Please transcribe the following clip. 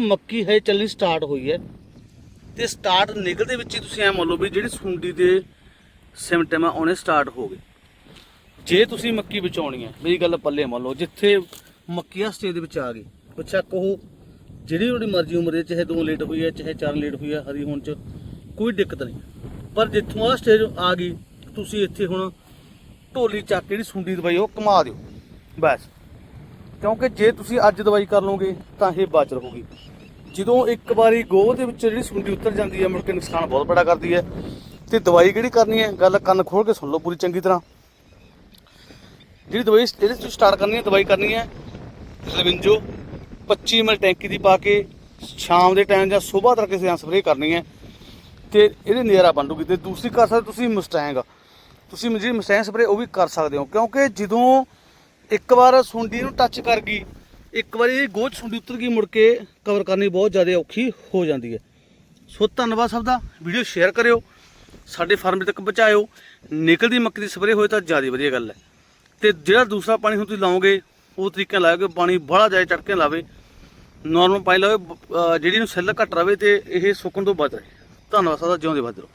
ਮੱਕੀ ਹੈ ਚੱਲਣੀ ਸਟਾਰਟ ਹੋਈ ਹੈ। ਤੇ ਸਟਾਰਟ ਨਿਕਲਦੇ ਵਿੱਚ ਹੀ ਤੁਸੀਂ ਐ ਮੰਨ ਲਓ ਵੀ ਜਿਹੜੀ ਸੁੰਡੀ ਦੇ ਸਿਮਟਮ ਆ, ਉਹਨੇ ਸਟਾਰਟ ਹੋ ਗਏ। ਜੇ ਤੁਸੀਂ ਮੱਕੀ ਬਚਾਉਣੀ ਹੈ, ਮੇਰੀ ਗੱਲ ਪੱਲੇ ਮੰਨ ਲਓ, ਜਿੱਥੇ ਮੱਕੀ ਆ ਸਟੇਜ ਦੇ ਵਿੱਚ ਆ ਗਈ ਬੇਸ਼ੱਕ ਉਹ ਜਿਹੜੀ ਉਹਦੀ ਮਰਜ਼ੀ ਉਮਰ ਦੇ ਚਾਹੇ ਦੋ ਲੇਟ ਹੋਈ ਹੈ, ਚਾਹੇ ਚਾਰ ਲੇਟ ਹੋਈ ਹੈ, ਹਰੀ ਹੋਣ ਚ ਕੋਈ ਦਿੱਕਤ ਨਹੀਂ। ਪਰ ਜਿੱਥੋਂ ਆ ਸਟੇਜ ਆ ਗਈ, ਤੁਸੀਂ ਇੱਥੇ ਹੁਣ ਢੋਲੀ ਚੱਕ ਕੇ ਜਿਹੜੀ ਸੁੰਡੀ ਦਵਾਈ ਉਹ ਕਮਾ ਦਿਓ। ਬਸ। ਕਿਉਂਕਿ ਜੇ ਤੁਸੀਂ ਅੱਜ ਦਵਾਈ ਕਰ ਲਓਗੇ, ਤਾਂ ਇਹ ਬਚ ਰਹੂਗੀ। ਜਦੋਂ ਇੱਕ ਵਾਰੀ ਗੋਹ ਦੇ ਵਿੱਚ ਜਿਹੜੀ ਸੁੰਡੀ ਉਤਰ ਜਾਂਦੀ ਹੈ, ਮੁੜ ਕੇ ਨੁਕਸਾਨ ਬਹੁਤ ਬੜਾ ਕਰਦੀ ਹੈ। ਤੇ ਦਵਾਈ ਕਿਹੜੀ ਕਰਨੀ ਹੈ? ਗੱਲ ਕੰਨ ਖੋਲ ਕੇ ਸੁਣ ਲਓ ਪੂਰੀ ਚੰਗੀ ਤਰ੍ਹਾਂ। ਜਿਹੜੀ ਦਵਾਈ ਜਿਹੜੀ ਤੁਸੀਂ ਸਟਾਰਟ ਕਰਨੀ ਹੈ, ਦਵਾਈ ਕਰਨੀ ਹੈ। ਲਵਿੰਜੋ 25 ml ਟੈਂਕੀ ਦੀ ਪਾ ਕੇ, ਸ਼ਾਮ ਦੇ ਟਾਈਮ ਜਾਂ ਸਵੇਰ ਤੱਕ ਕਿਸੇ ਸਪਰੇਅ ਕਰਨੀ ਹੈ। ਤੇ ਇਹਦੇ ਨਜ਼ਾਰਾ ਬਣੂਗੀ ਤੇ ਦੂਸਰੀ ਕਰ ਸਕਦੇ ਤੁਸੀਂ ਮਸਟੈਂਗ ਤੁਸੀਂ ਜਿਹੜੀ ਮਸਟੈਂਗ ਸਪਰੇਅ ਉਹ ਵੀ ਕਰ ਸਕਦੇ ਹੋ। ਕਿਉਂਕਿ ਜਦੋਂ ਇੱਕ ਵਾਰ ਸੁੰਡੀ ਨੂੰ ਟੱਚ ਕਰ ਗਈ, ਇੱਕ ਵਾਰੀ ਗੋਚ ਸੁੰਡੀ ਉਤਰ ਗਈ, ਮੁੜ ਕੇ ਕਵਰ ਕਰਨੀ ਬਹੁਤ ਜ਼ਿਆਦਾ ਔਖੀ ਹੋ ਜਾਂਦੀ ਹੈ। ਸੋ ਧੰਨਵਾਦ ਸਭ ਦਾ, ਵੀਡੀਓ ਸ਼ੇਅਰ ਕਰਿਓ, ਸਾਡੇ ਫਾਰਮ ਤੱਕ ਪਹੁੰਚਾਇਓ। ਨਿਕਲਦੀ ਮੱਕੀ ਦੀ ਸਪਰੇਅ ਹੋਏ ਤਾਂ ਜ਼ਿਆਦਾ ਵਧੀਆ ਗੱਲ ਹੈ। ਤੇ ਜਿਹੜਾ ਦੂਸਰਾ ਪਾਣੀ ਹੁਣ ਤੁਸੀਂ ਲਾਓਗੇ, ਉਹ ਤਰੀਕੇ ਨਾਲ ਲਾਓਗੇ, ਪਾਣੀ ਬੜਾ ਜ਼ਿਆਦਾ ਚੜ੍ਹ ਕੇ ਲਾਵੇ। ਨਾਰਮਲ ਪਾਣੀ ਲਾਵੇ ਜਿਹੜੀ ਨੂੰ ਸੈੱਲ ਘੱਟ ਰਵੇ ਤੇ ਇਹ ਸੁੱਕਣ ਤੋਂ ਬਚ ਰਹੇ। ਧੰਨਵਾਦ ਸਭ ਦਾ, ਜਿਉਂਦੇ ਵੱਧ ਰਹੋ।